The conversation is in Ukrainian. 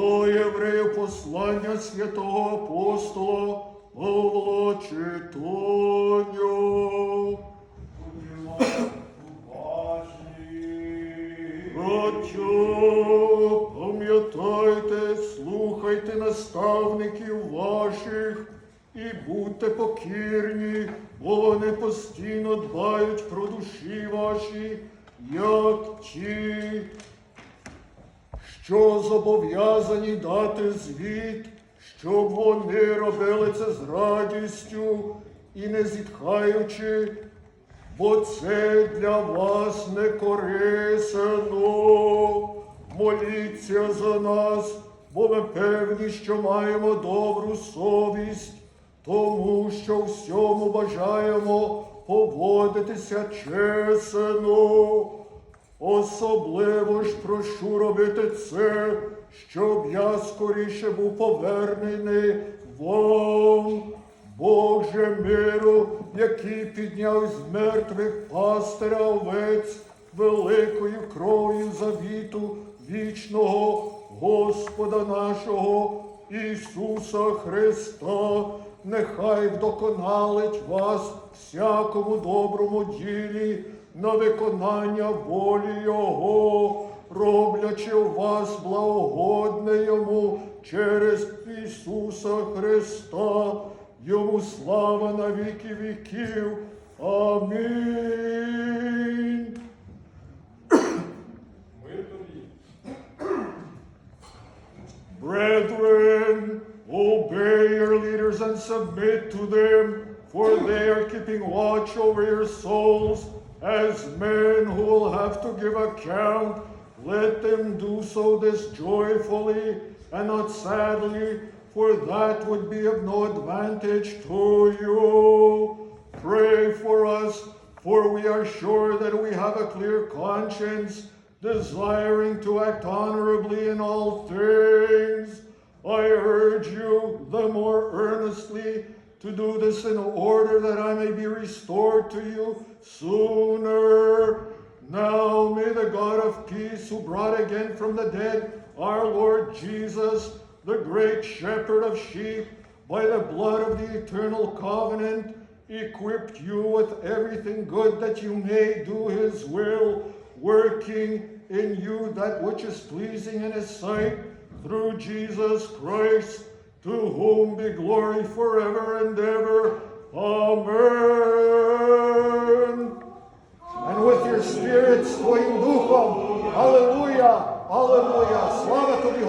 До євреїв послання святого апостола Павла читання. Браття, пам'ятайте, слухайте наставників ваших і будьте покірні, бо вони постійно що зобов'язані дати звіт, щоб вони робили це з радістю і не зітхаючи, бо це для вас не корисно. Моліться за нас, бо ми певні, що маємо добру совість, тому що всьому бажаємо поводитися чесно. Особливо ж прошу робити це, щоб я скоріше був повернений. Вам, Боже миру, який підняв з мертвих пастиря овець великою кров'ю завіту вічного Господа нашого Ісуса Христа, нехай вдоконалить вас всякому доброму ділі на виконання волі Його, роблячи вас благогодне Йому через Ісуса Христа, Йому слава на віки віків. Амінь. Brethren, obey your leaders and submit to them, for they are keeping watch over your souls as men who will have to give account. Let them do so this joyfully and not sadly, for that would be of no advantage to you. Pray for us, for we are sure that we have a clear conscience, desiring to act honorably in all things. I urge you the more earnestly to do this in order that I may be restored to you sooner. Now may the God of peace, who brought again from the dead our Lord Jesus, the great shepherd of sheep, by the blood of the eternal covenant, equip you with everything good that you may do his will, working in you that which is pleasing in his sight, through Jesus Christ, to whom be glory forever and ever. Amen. And with your spirit, з твоїм духом. Аллилуйя, аллилуйя. Слава тобі, Господи Боже.